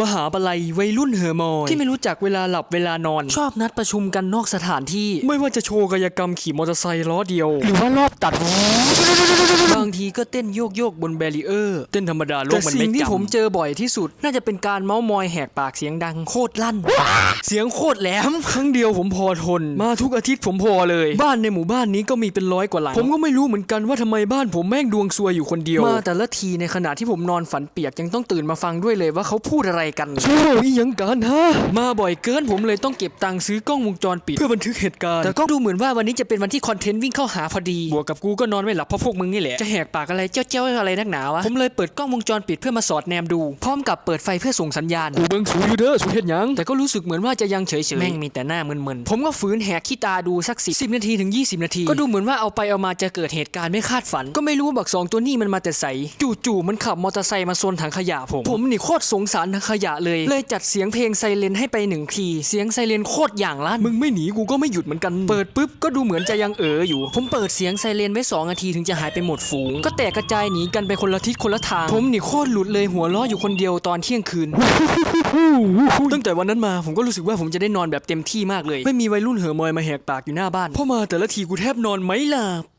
มหาปลัยวัยรุ่นเหอมอยที่ไม่รู้จักเวลาหลับเวลานอน ชอบนัดประชุมกันนอกสถานที่ ไม่ว่าจะโชว์กายกรรมขี่มอเตอร์ไซค์ล้อเดียว หรือว่ารอบตัด บางทีก็เต้นโยกโยกๆบนแบรีเออร์ เต้นธรรมดาโลกมันไม่จำแต่สิ่งที่ผมเจอบ่อยที่สุด น่าจะเป็นการเมาส์มอยแหกปากเสียงดังโคตรลั่น เสียงโคตรแหลม ครั้งเดียวผมพอทน มาทุกอาทิตย์ผมพอเลย บ้านในหมู่บ้านนี้ก็มีเป็นร้อยกว่าหลัง ผมก็ไม่รู้เหมือนกันว่าทำไมบ้านผมแม่งดวงซวยอยู่คนเดียว มาแต่ละทีในขณะที่ผมนอนฝันเปียกยังต้องตื่นมาฟังด้วยเลยว่าเขาพูดอะไรกันโอ้ยยังกันฮะ มาบ่อยเกินผมเลยต้องเก็บตังค์ซื้อกล้องวงจรปิด เพื่อบันทึกเหตุการณ์ แต่ก็ดูเหมือนว่าวันนี้จะเป็นวันที่คอนเทนต์วิ่งเข้าหาพอดี บวกกับกูก็นอนไม่หลับเพราะพวกมึงนี่แหละ จะแหกปากอะไรเจ้าเจ้าๆอะไรนักหนาวะ ผมเลยเปิดกล้องวงจรปิดเพื่อมาสอดแนมดู พร้อมกับเปิดไฟเพื่อส่งสัญญาณ กูเบิ่งสูอยู่เด้อสูเฮ็ดหยัง แต่ก็รู้สึกเหมือนว่าจะยังเฉยๆแม่งมีแต่หน้ามึนๆ ผมก็ฝืนแหกขี้ตาดูสักสิบนาทีถึง 20 นาที ก็ดูเหมือนว่าเอาไปเอามาจะเกิดเหตุการณ์ไม่คาดฝัน ก็ไม่รู้ว่าบักสองตัวนี้มันมาแต่ใสจู่ๆมันขับมอเตอร์ไซค์มาโซนถังขยะผม ผมนี่โคตรสงสารถังขยะเลย เลยจัดเสียงเพลงไซเรนให้ไปหนึ่งที เสียงไซเรนโคตรอย่างลั่นมึงไม่หนีกูก็ไม่หยุดเหมือนกัน เปิดปุ๊บก็ดูเหมือนจะยังเอออยู่ ผมเปิดเสียงไซเรนไว้สองนาทีถึงจะหายไปหมดฝูง ก็แตกกระจายหนีกันไปคนละทิศคนละทาง ผมนี่โคตรหลุดเลยหัวล้ออยู่คนเดียวตอนเที่ยงคืน ตั้งแต่วันนั้นมาผมก็รู้สึกว่าผมจะได้นอนแบบเต็มที่มากเลย ไม่มีวัยรุ่นเหอมอยมาแหกปากอยู่หน้าบ้านพอมาแต่ละทีกูแทบนอนไม่หลับ